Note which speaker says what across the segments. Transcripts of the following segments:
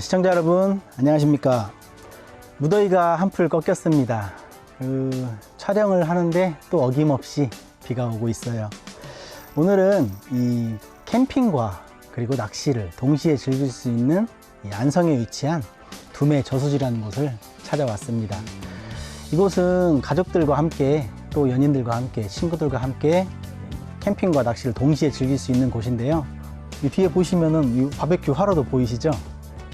Speaker 1: 시청자 여러분 안녕하십니까? 무더위가 한풀 꺾였습니다. 그 촬영을 하는데 또 어김없이 비가 오고 있어요. 오늘은 이 캠핑과 그리고 낚시를 동시에 즐길 수 있는 이 안성에 위치한 두메 저수지라는 곳을 찾아왔습니다. 이곳은 가족들과 함께 또 연인들과 함께 친구들과 함께 캠핑과 낚시를 동시에 즐길 수 있는 곳인데요. 이 뒤에 보시면은 이 바베큐 화로도 보이시죠?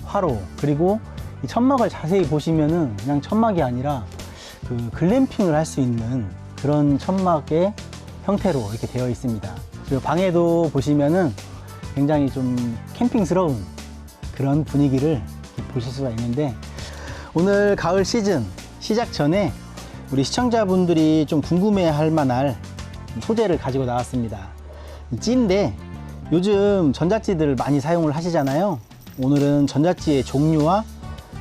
Speaker 1: 화로 그리고 이 천막을 자세히 보시면은 그냥 천막이 아니라 그 글램핑을 할 수 있는 그런 천막의 형태로 이렇게 되어 있습니다. 그리고 방에도 보시면은 굉장히 좀 캠핑스러운 그런 분위기를 보실 수가 있는데 오늘 가을 시즌 시작 전에 우리 시청자분들이 좀 궁금해 할 만할 소재를 가지고 나왔습니다. 이 찌인데 요즘 전자찌들 많이 사용을 하시잖아요. 오늘은 전자찌의 종류와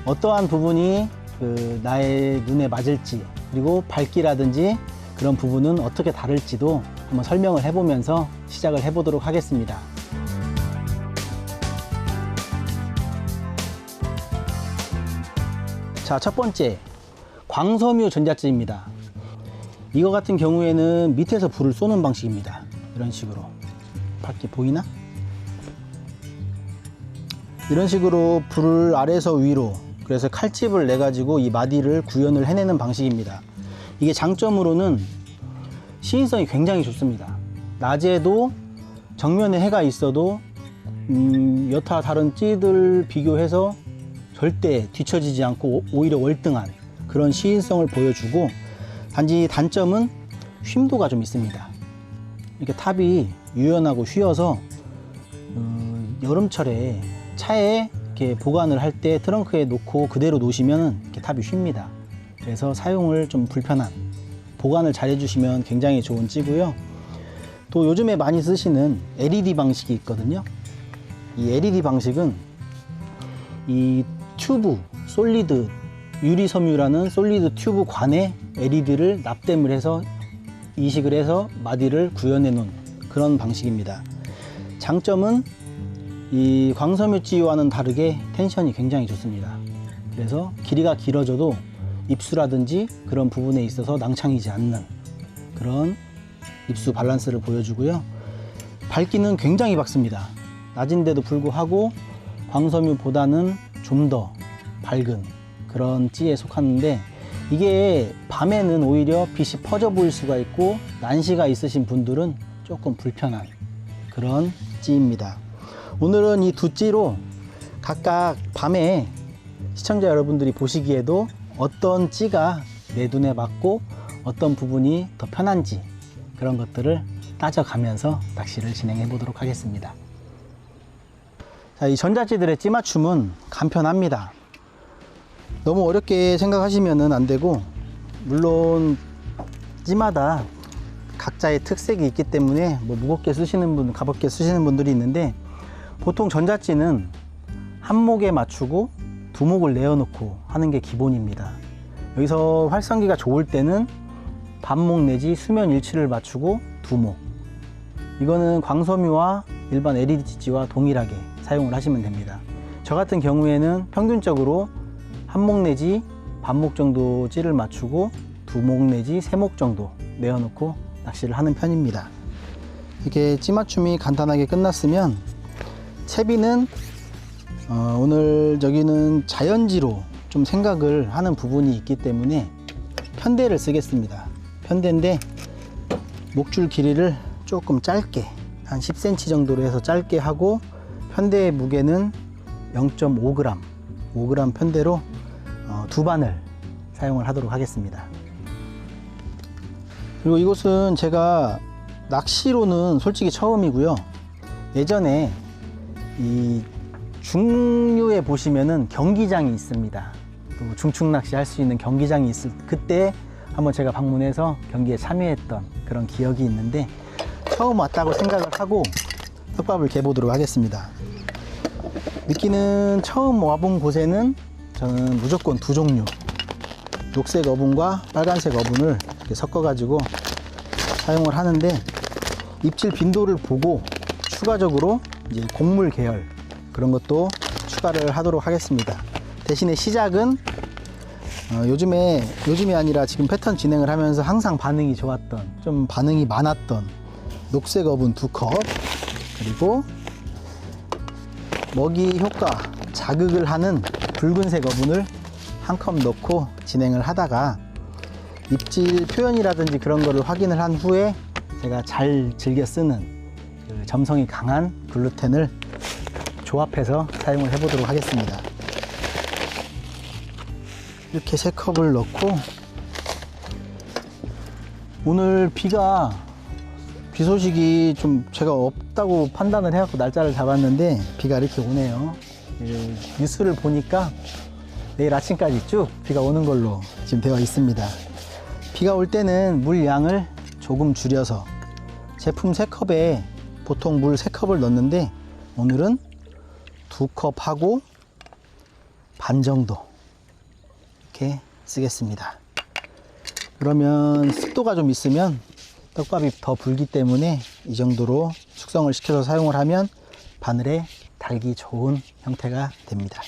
Speaker 1: 어떠한 부분이 그 나의 눈에 맞을지 그리고 밝기라든지 그런 부분은 어떻게 다를지도 한번 설명을 해보면서 시작을 해보도록 하겠습니다. 자, 첫 번째 광섬유 전자찌입니다. 이거 같은 경우에는 밑에서 불을 쏘는 방식입니다. 이런 식으로 밖에 보이나? 이런 식으로 불을 아래에서 위로 그래서 칼집을 내 가지고 이 마디를 구현을 해내는 방식입니다. 이게 장점으로는 시인성이 굉장히 좋습니다. 낮에도 정면에 해가 있어도 음, 여타 다른 찌들 비교해서 절대 뒤처지지 않고 오- 오히려 월등한 그런 시인성을 보여주고 단지 단점은 쉼도가 좀 있습니다. 이렇게 탑이 유연하고 휘어서 음, 여름철에 차에 이렇게 보관을 할 때 트렁크에 놓고 그대로 놓으시면 이렇게 탑이 쉽니다. 그래서 사용을 좀 불편한 보관을 잘 해주시면 굉장히 좋은 찌고요. 또 요즘에 많이 쓰시는 LED 방식이 있거든요. 이 LED 방식은 이 튜브 솔리드 유리 섬유라는 솔리드 튜브 관에 LED를 납땜을 해서 이식을 해서 마디를 구현해 놓은 그런 방식입니다. 장점은 이 광섬유찌와는 다르게 텐션이 굉장히 좋습니다. 그래서 길이가 길어져도 입수라든지 그런 부분에 있어서 낭창이지 않는 그런 입수 밸런스를 보여주고요. 밝기는 굉장히 밝습니다. 낮인데도 불구하고 광섬유보다는 좀 더 밝은 그런 찌에 속하는데 이게 밤에는 오히려 빛이 퍼져 보일 수가 있고 난시가 있으신 분들은 조금 불편한 그런 찌입니다. 오늘은 이 두 찌로 각각 밤에 시청자 여러분들이 보시기에도 어떤 찌가 내 눈에 맞고 어떤 부분이 더 편한지 그런 것들을 따져가면서 낚시를 진행해 보도록 하겠습니다. 자, 이 전자찌들의 찌 맞춤은 간편합니다. 너무 어렵게 생각하시면 안 되고, 물론 찌마다 각자의 특색이 있기 때문에 뭐 무겁게 쓰시는 분, 가볍게 쓰시는 분들이 있는데 보통 전자찌는 한 목에 맞추고 두 목을 내어놓고 하는 게 기본입니다. 여기서 활성기가 좋을 때는 반목 내지 수면 일치를 맞추고 두 목. 이거는 광섬유와 일반 LED 찌와 동일하게 사용을 하시면 됩니다. 저 같은 경우에는 평균적으로 한 목 내지 반목 정도 찌를 맞추고 두 목 내지 세 목 정도 내어놓고 낚시를 하는 편입니다. 이렇게 찌 맞춤이 간단하게 끝났으면 채비는 어, 오늘 저기는 자연지로 좀 생각을 하는 부분이 있기 때문에 편대를 쓰겠습니다. 편대인데 목줄 길이를 조금 짧게 한 10cm 정도로 해서 짧게 하고 편대의 무게는 0.5g 5g 편대로 어, 두 바늘 사용을 하도록 하겠습니다. 그리고 이곳은 제가 낚시로는 솔직히 처음이고요. 예전에 이 중류에 보시면은 경기장이 있습니다. 또 중축 낚시 할 수 있는 경기장이 있을 그때 한번 제가 방문해서 경기에 참여했던 그런 기억이 있는데 처음 왔다고 생각을 하고 떡밥을 개보도록 하겠습니다. 미끼는 처음 와본 곳에는 저는 무조건 두 종류 녹색 어분과 빨간색 어분을 이렇게 섞어 가지고 사용을 하는데 입질 빈도를 보고 추가적으로 이제 곡물 계열 그런 것도 추가를 하도록 하겠습니다. 대신에 시작은 어, 요즘에 요즘이 아니라 지금 패턴 진행을 하면서 항상 반응이 좋았던 좀 반응이 많았던 녹색 어분 두컵 그리고 먹이 효과 자극을 하는 붉은색 어분을 한 컵 넣고 진행을 하다가 입질 표현이라든지 그런 거를 확인을 한 후에 제가 잘 즐겨 쓰는 그 점성이 강한 글루텐을 조합해서 사용을 해 보도록 하겠습니다. 이렇게 세 컵을 넣고 오늘 비가 비 소식이 좀 제가 없다고 판단을 해갖고 날짜를 잡았는데 비가 이렇게 오네요. 예, 뉴스를 보니까 내일 아침까지 쭉 비가 오는 걸로 지금 되어 있습니다. 비가 올 때는 물 양을 조금 줄여서 제품 3컵에 보통 물 3컵을 넣는데 오늘은 2컵 하고 반 정도 이렇게 쓰겠습니다. 그러면 습도가 좀 있으면 떡밥이 더 불기 때문에 이 정도로 숙성을 시켜서 사용을 하면 바늘에 달기 좋은 형태가 됩니다.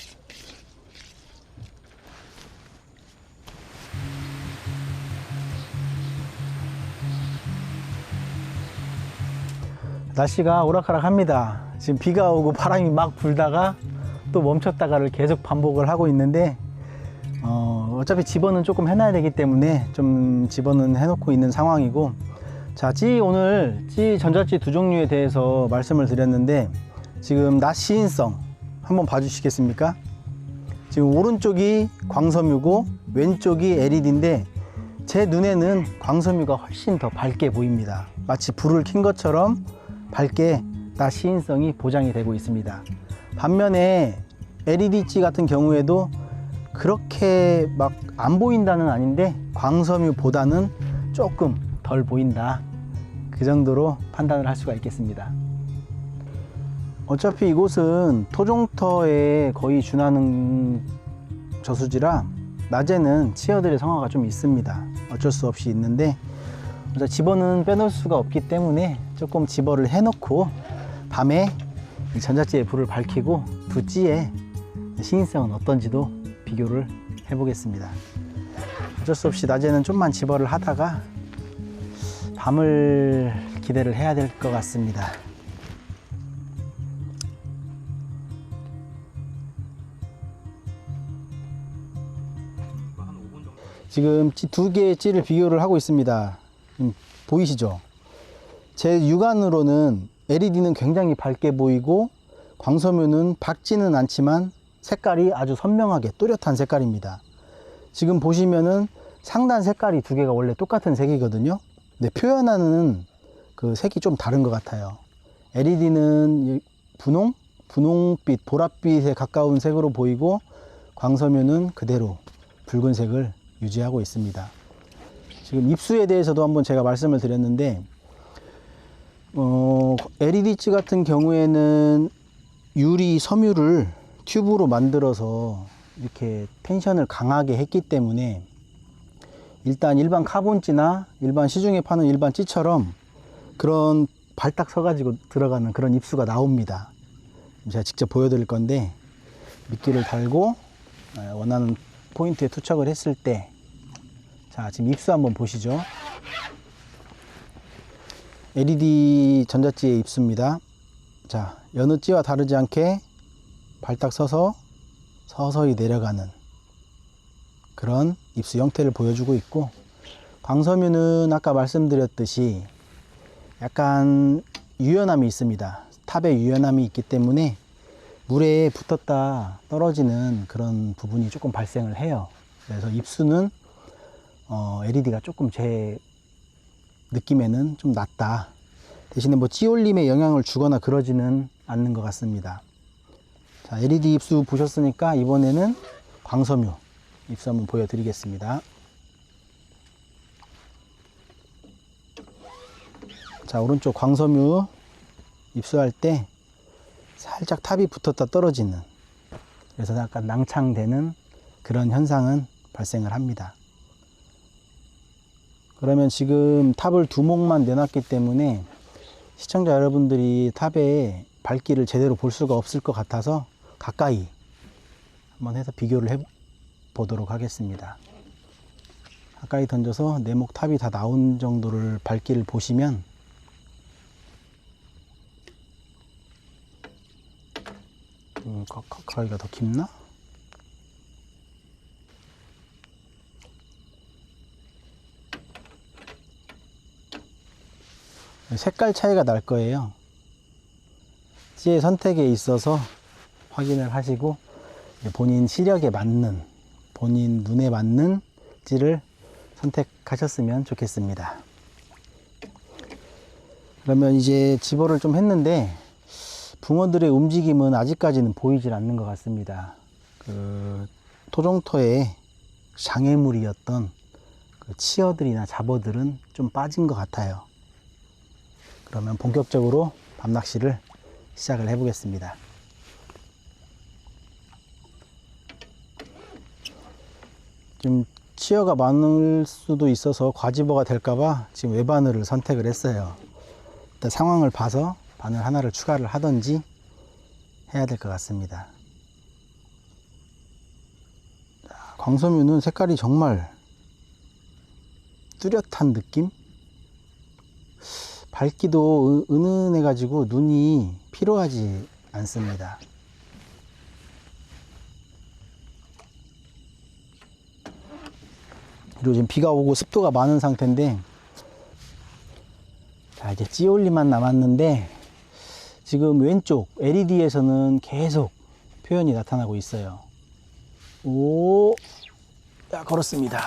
Speaker 1: 날씨가 오락가락합니다. 지금 비가 오고 바람이 막 불다가 또 멈췄다가를 계속 반복을 하고 있는데 어, 어차피 집어는 조금 해놔야 되기 때문에 좀 집어는 해놓고 있는 상황이고 자, 찌 오늘 찌 전자찌 두 종류에 대해서 말씀을 드렸는데 지금 낮 시인성 한번 봐주시겠습니까? 지금 오른쪽이 광섬유고 왼쪽이 LED인데 제 눈에는 광섬유가 훨씬 더 밝게 보입니다. 마치 불을 킨 것처럼 밝게 낮 시인성이 보장이 되고 있습니다. 반면에 LED찌 같은 경우에도 그렇게 막 안 보인다는 아닌데 광섬유보다는 조금 덜 보인다. 그 정도로 판단을 할 수가 있겠습니다. 어차피 이곳은 토종터에 거의 준하는 저수지라 낮에는 치어들의 성화가 좀 있습니다. 어쩔 수 없이 있는데 그래서 집어는 빼놓을 수가 없기 때문에 조금 집어를 해놓고 밤에 이 전자찌에 불을 밝히고 두 찌의 신인성은 어떤지도 비교를 해보겠습니다. 어쩔 수 없이 낮에는 좀만 집어를 하다가 밤을 기대를 해야 될 것 같습니다. 지금 찌- 두 개의 찌를 비교를 하고 있습니다. 음, 보이시죠? 제 육안으로는 LED는 굉장히 밝게 보이고 광섬유는 밝지는 않지만 색깔이 아주 선명하게 또렷한 색깔입니다. 지금 보시면은 상단 색깔이 두 개가 원래 똑같은 색이거든요. 근데 표현하는 그 색이 좀 다른 것 같아요. LED는 분홍, 분홍빛, 보랏빛에 가까운 색으로 보이고 광섬유는 그대로 붉은색을 유지하고 있습니다. 지금 입수에 대해서도 한번 제가 말씀을 드렸는데 어, LED치 같은 경우에는 유리 섬유를 튜브로 만들어서 이렇게 텐션을 강하게 했기 때문에 일단 일반 카본찌나 일반 시중에 파는 일반 찌처럼 그런 발딱 서가지고 들어가는 그런 입수가 나옵니다. 제가 직접 보여드릴 건데 미끼를 달고 어, 원하는 포인트에 투척을 했을 때 자, 지금 입수 한번 보시죠. LED 전자찌의 입수입니다. 자, 여느 찌와 다르지 않게 발딱 서서 서서히 내려가는 그런 입수 형태를 보여주고 있고 광섬유는 아까 말씀드렸듯이 약간 유연함이 있습니다. 탑에 유연함이 있기 때문에 물에 붙었다 떨어지는 그런 부분이 조금 발생을 해요. 그래서 입수는 어, LED가 조금 제 느낌에는 좀 낫다. 대신에 뭐 찌올림에 영향을 주거나 그러지는 않는 것 같습니다. 자, LED 입수 보셨으니까 이번에는 광섬유 입수 한번 보여드리겠습니다. 자, 오른쪽 광섬유 입수할 때 살짝 탑이 붙었다 떨어지는 그래서 약간 낭창되는 그런 현상은 발생을 합니다. 그러면 지금 탑을 두 목만 내놨기 때문에 시청자 여러분들이 탑에 밝기를 제대로 볼 수가 없을 것 같아서 가까이 한번 해서 비교를 해 보도록 하겠습니다. 가까이 던져서 네목 탑이 다 나온 정도를 밝기를 보시면 음, 가- 가까이가 더 깊나? 색깔 차이가 날 거예요. 찌의 선택에 있어서 확인을 하시고 본인 시력에 맞는 본인 눈에 맞는 찌를 선택하셨으면 좋겠습니다. 그러면 이제 집어를 좀 했는데 붕어들의 움직임은 아직까지는 보이질 않는 것 같습니다. 그 토종터의 장애물이었던 그 치어들이나 잡어들은 좀 빠진 것 같아요. 그러면 본격적으로 밤낚시를 시작을 해 보겠습니다. 좀 치어가 많을 수도 있어서 과집어가 될까봐 지금 외바늘을 선택을 했어요. 일단 상황을 봐서 바늘 하나를 추가를 하든지 해야 될 것 같습니다. 자, 광섬유는 색깔이 정말 뚜렷한 느낌? 밝기도 은- 은은해 가지고 눈이 피로하지 않습니다. 그리고 지금 비가 오고 습도가 많은 상태인데 자 이제 찌올리만 남았는데 지금 왼쪽 LED에서는 계속 표현이 나타나고 있어요. 오, 야 걸었습니다.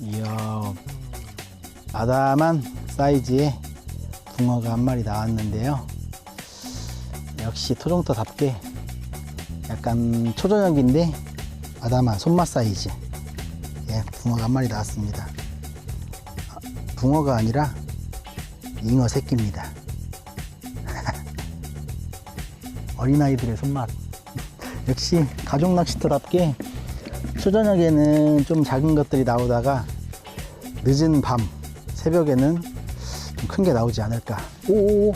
Speaker 1: 이야, 아담한 사이즈의 붕어가 한 마리 나왔는데요. 역시 토종터답게 약간 초저녁인데 아담한 손맛 사이즈. 예, 붕어가 한 마리 나왔습니다. 아, 붕어가 아니라 잉어 새끼입니다. 어린아이들의 손맛. 역시 가족 낚시터답게 초저녁에는 좀 작은 것들이 나오다가 늦은 밤, 새벽에는 좀 큰 게 나오지 않을까. 오,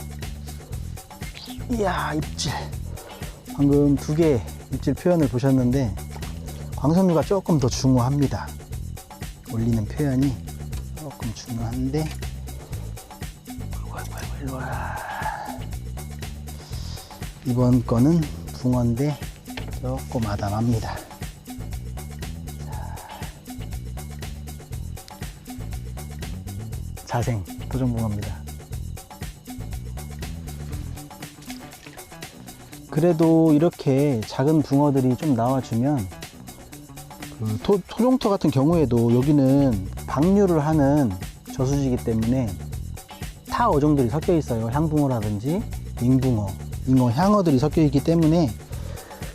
Speaker 1: 이야, 입질. 방금 두개 입질 표현을 보셨는데, 광섬유가 조금 더 중요합니다. 올리는 표현이 조금 중요한데. 이번 거는 붕어인데 조금 아담합니다. 자, 자생 도전붕어입니다. 그래도 이렇게 작은 붕어들이 좀 나와주면 그 토, 토종터 같은 경우에도 여기는 방류를 하는 저수지이기 때문에 타 어종들이 섞여 있어요. 향붕어라든지 잉붕어, 잉어, 향어들이 섞여 있기 때문에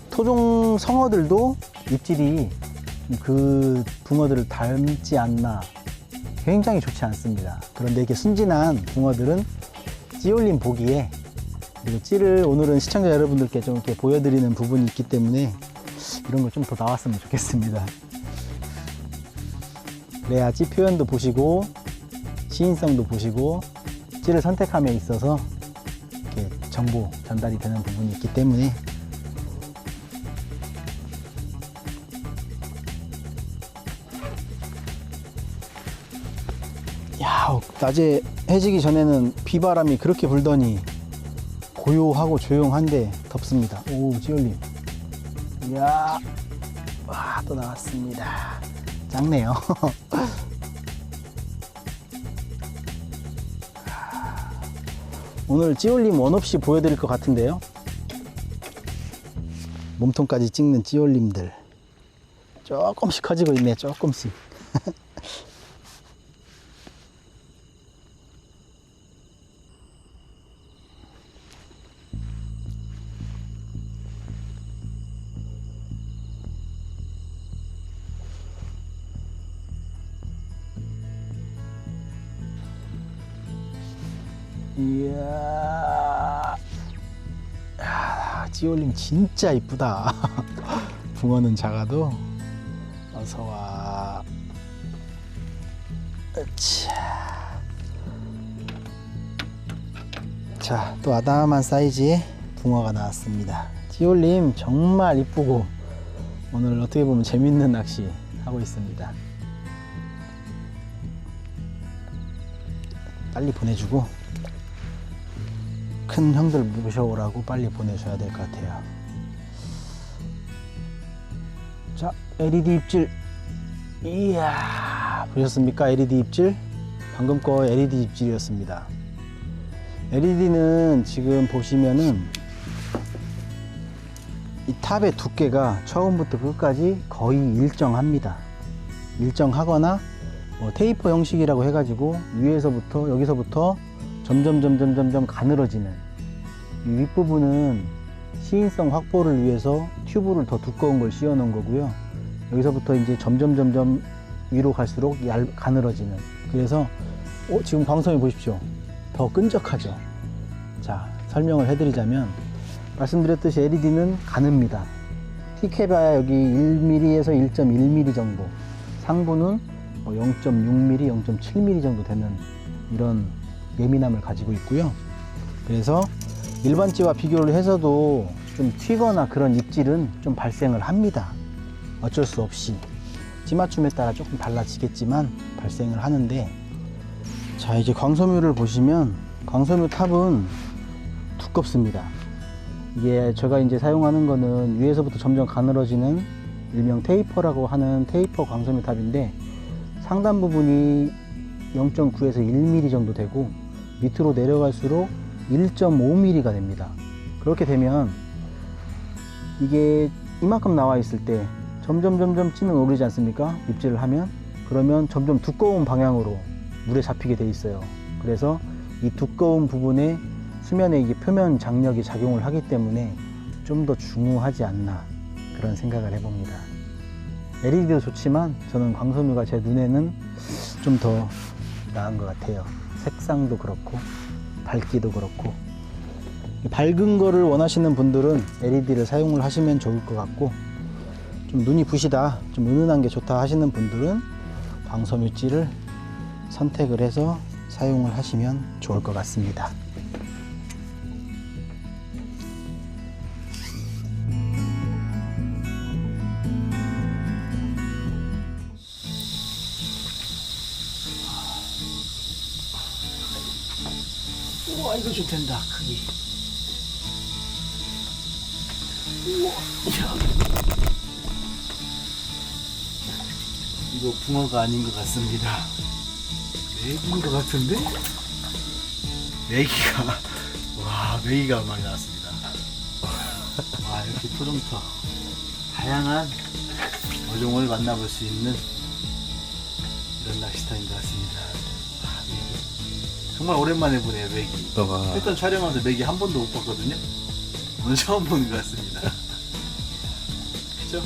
Speaker 1: 토종 성어들도 입질이 그 붕어들을 닮지 않나 굉장히 좋지 않습니다. 그런데 이렇게 순진한 붕어들은 찌올림 보기에 그리고 찌를 오늘은 시청자 여러분들께 좀 이렇게 보여드리는 부분이 있기 때문에 이런 거좀더 나왔으면 좋겠습니다. 그래야 찌 표현도 보시고 시인성도 보시고 찌를 선택함에 있어서 이렇게 정보 전달이 되는 부분이 있기 때문에 낮에 해지기 전에는 비바람이 그렇게 불더니 고요하고 조용한데 덥습니다. 오 찌올림 이야 와 또 나왔습니다. 작네요. 오늘 찌올림 원 없이 보여드릴 것 같은데요. 몸통까지 찍는 찌올림들 조금씩 커지고 있네 조금씩. 야, 찌올림 진짜 이쁘다. 붕어는 작아도 어서 와. 자, 자, 또 아담한 사이즈의 붕어가 나왔습니다. 찌올림 정말 이쁘고 오늘 어떻게 보면 재밌는 낚시 하고 있습니다. 빨리 보내주고 큰 형들 모셔오라고 빨리 보내줘야 될 것 같아요. 자, LED 입질. 이야, 보셨습니까? LED 입질? 방금 거 LED 입질이었습니다. LED는 지금 보시면은 이 탑의 두께가 처음부터 끝까지 거의 일정합니다. 일정하거나 뭐 테이퍼 형식이라고 해가지고 위에서부터 여기서부터 점점 점점 점점 가늘어지는 이 윗부분은 시인성 확보를 위해서 튜브를 더 두꺼운 걸 씌워 놓은 거고요. 여기서부터 이제 점점 점점 위로 갈수록 얇 가늘어지는 그래서 어, 지금 광선이 보십시오. 더 끈적하죠. 자 설명을 해드리자면 말씀드렸듯이 LED는 가늡니다. 틱해봐야 여기 1mm에서 1.1mm 정도, 상부는 0.6mm, 0.7mm 정도 되는 이런 예민함을 가지고 있고요. 그래서 일반찌와 비교를 해서도 좀 튀거나 그런 입질은 좀 발생을 합니다. 어쩔 수 없이 찌맞춤에 따라 조금 달라지겠지만 발생을 하는데 자 이제 광섬유를 보시면 광섬유 탑은 두껍습니다. 이게 제가 이제 사용하는 거는 위에서부터 점점 가늘어지는 일명 테이퍼라고 하는 테이퍼 광섬유 탑인데 상단 부분이 0.9에서 1mm 정도 되고 밑으로 내려갈수록 1.5mm가 됩니다. 그렇게 되면 이게 이만큼 나와 있을 때 점점 점점 찌는 오르지 않습니까? 입질을 하면 그러면 점점 두꺼운 방향으로 물에 잡히게 돼 있어요. 그래서 이 두꺼운 부분에 수면에 이게 표면 장력이 작용을 하기 때문에 좀 더 중후하지 않나 그런 생각을 해봅니다. LED도 좋지만 저는 광섬유가 제 눈에는 좀 더 나은 것 같아요. 색상도 그렇고 밝기도 그렇고 밝은 거를 원하시는 분들은 LED를 사용을 하시면 좋을 것 같고 좀 눈이 부시다 좀 은은한 게 좋다 하시는 분들은 광섬유찌를 선택을 해서 사용을 하시면 좋을 것 같습니다. 우와 이거 좋댄다 크기 우와 야. 이거 붕어가 아닌 것 같습니다 메기인 것 같은데? 메기가 와 메기가 많이 나왔습니다 와 이렇게 토종터 다양한 어종을 만나볼 수 있는 이런 낚시터인 것 같습니다. 정말 오랜만에 보네요 메기
Speaker 2: 너가
Speaker 1: 일단 촬영하면서 맥이 한 번도 못 봤거든요. 오늘 처음 보는 것 같습니다. 그죠?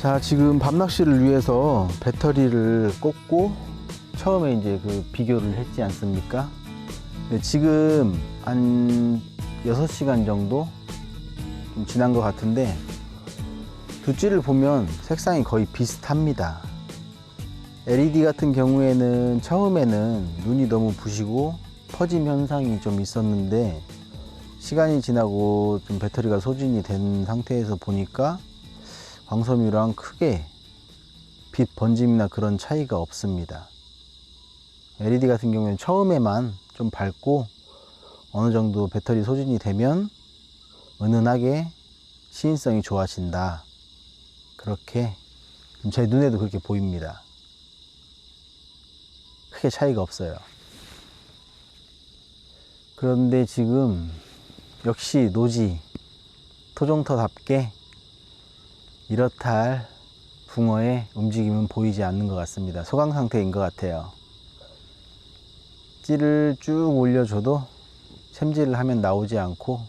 Speaker 1: 자, 지금 밤낚시를 위해서 배터리를 꽂고 처음에 이제 그 비교를 했지 않습니까? 근데 지금 한 6시간 정도 좀 지난 것 같은데 두찌를 보면 색상이 거의 비슷합니다. LED 같은 경우에는 처음에는 눈이 너무 부시고 퍼짐 현상이 좀 있었는데 시간이 지나고 좀 배터리가 소진이 된 상태에서 보니까 광섬유랑 크게 빛 번짐이나 그런 차이가 없습니다. LED 같은 경우에는 처음에만 좀 밝고 어느 정도 배터리 소진이 되면 은은하게 시인성이 좋아진다. 그렇게 제 눈에도 그렇게 보입니다. 크게 차이가 없어요. 그런데 지금 역시 노지 토종터답게 이렇다 할 붕어의 움직임은 보이지 않는 것 같습니다. 소강 상태인 것 같아요. 찌를 쭉 올려줘도 챔질을 하면 나오지 않고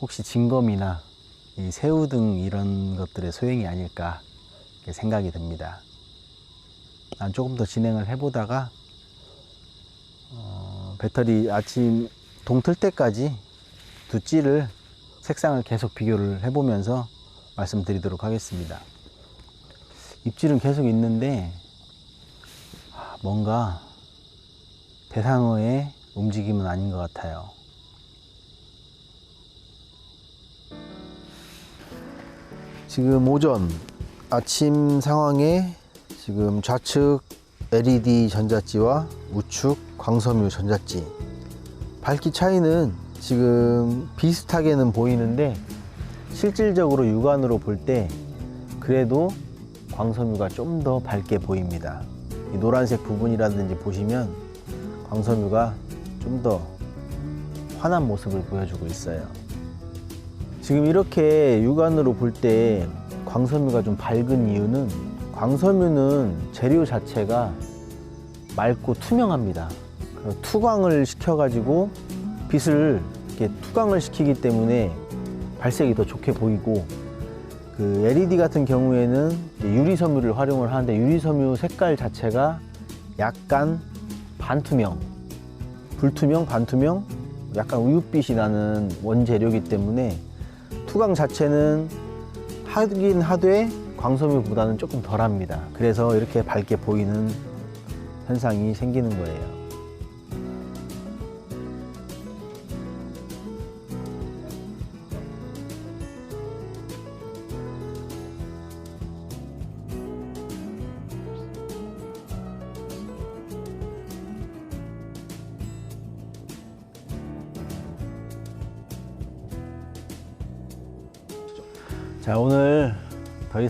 Speaker 1: 혹시 진검이나 이 새우 등 이런 것들의 소행이 아닐까 생각이 듭니다. 난 조금 더 진행을 해보다가 어, 배터리 아침 동틀 때까지 두 찌를 색상을 계속 비교를 해보면서 말씀드리도록 하겠습니다. 입질은 계속 있는데 아, 뭔가 대상어의 움직임은 아닌 것 같아요.
Speaker 2: 지금 오전 아침 상황에 지금 좌측 LED 전자찌와 우측 광섬유 전자찌 밝기 차이는 지금 비슷하게는 보이는데 실질적으로 육안으로 볼 때 그래도 광섬유가 좀 더 밝게 보입니다. 이 노란색 부분이라든지 보시면 광섬유가 좀 더 환한 모습을 보여주고 있어요. 지금 이렇게 육안으로 볼 때 광섬유가 좀 밝은 이유는 광섬유는 재료 자체가 맑고 투명합니다. 그래서 투광을 시켜가지고 빛을 이렇게 투광을 시키기 때문에 발색이 더 좋게 보이고 그 LED 같은 경우에는 이제 유리 섬유를 활용을 하는데 유리 섬유 색깔 자체가 약간 반투명, 불투명, 반투명, 약간 우윳빛이 나는 원재료이기 때문에 투광 자체는 하긴 하되 광섬유보다는 조금 덜합니다. 그래서 이렇게 밝게 보이는 현상이 생기는 거예요.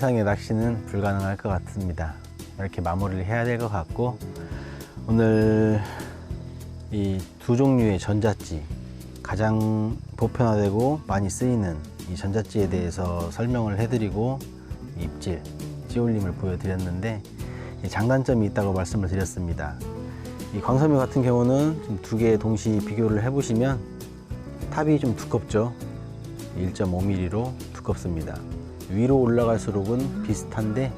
Speaker 2: 이상의 낚시는 불가능할 것 같습니다. 이렇게 마무리를 해야 될 것 같고, 오늘 이 두 종류의 전자찌, 가장 보편화되고 많이 쓰이는 이 전자찌에 대해서 설명을 해드리고, 입질, 찌올림을 보여드렸는데, 이 장단점이 있다고 말씀을 드렸습니다. 이 광섬유 같은 경우는 두 개 동시 비교를 해보시면 탑이 좀 두껍죠. 1.5mm로 두껍습니다. 위로 올라갈수록은 비슷한데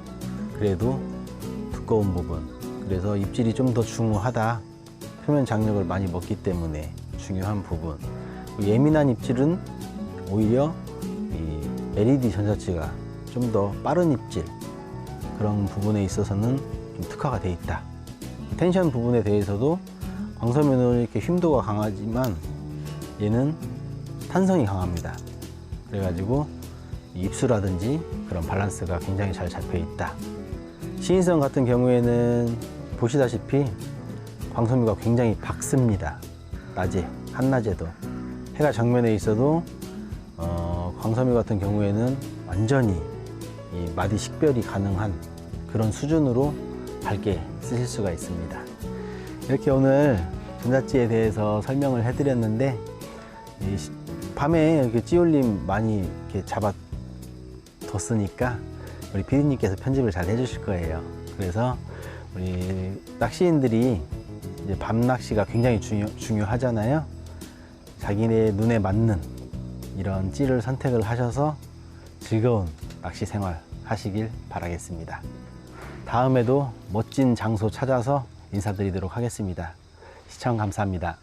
Speaker 2: 그래도 두꺼운 부분. 그래서 입질이 좀 더 중요하다. 표면 장력을 많이 먹기 때문에 중요한 부분. 예민한 입질은 오히려 이 LED 전자찌가 좀 더 빠른 입질 그런 부분에 있어서는 좀 특화가 돼 있다. 텐션 부분에 대해서도 광섬유는 이렇게 힘도가 강하지만 얘는 탄성이 강합니다. 그래가지고 이 입수라든지 그런 밸런스가 굉장히 잘 잡혀 있다. 시인성 같은 경우에는 보시다시피 광섬유가 굉장히 밝습니다. 낮에 한낮에도 해가 정면에 있어도 어, 광섬유 같은 경우에는 완전히 이 마디 식별이 가능한 그런 수준으로 밝게 쓰실 수가 있습니다. 이렇게 오늘 전자찌에 대해서 설명을 해드렸는데 밤에 이렇게 찌올림 많이 이렇게 잡아 뒀으니까 우리 피디님께서 편집을 잘 해주실 거예요. 그래서 우리 낚시인들이 이제 밤 낚시가 굉장히 중요, 중요하잖아요. 자기네 눈에 맞는 이런 찌를 선택을 하셔서 즐거운 낚시 생활 하시길 바라겠습니다. 다음에도 멋진 장소 찾아서 인사드리도록 하겠습니다. 시청 감사합니다.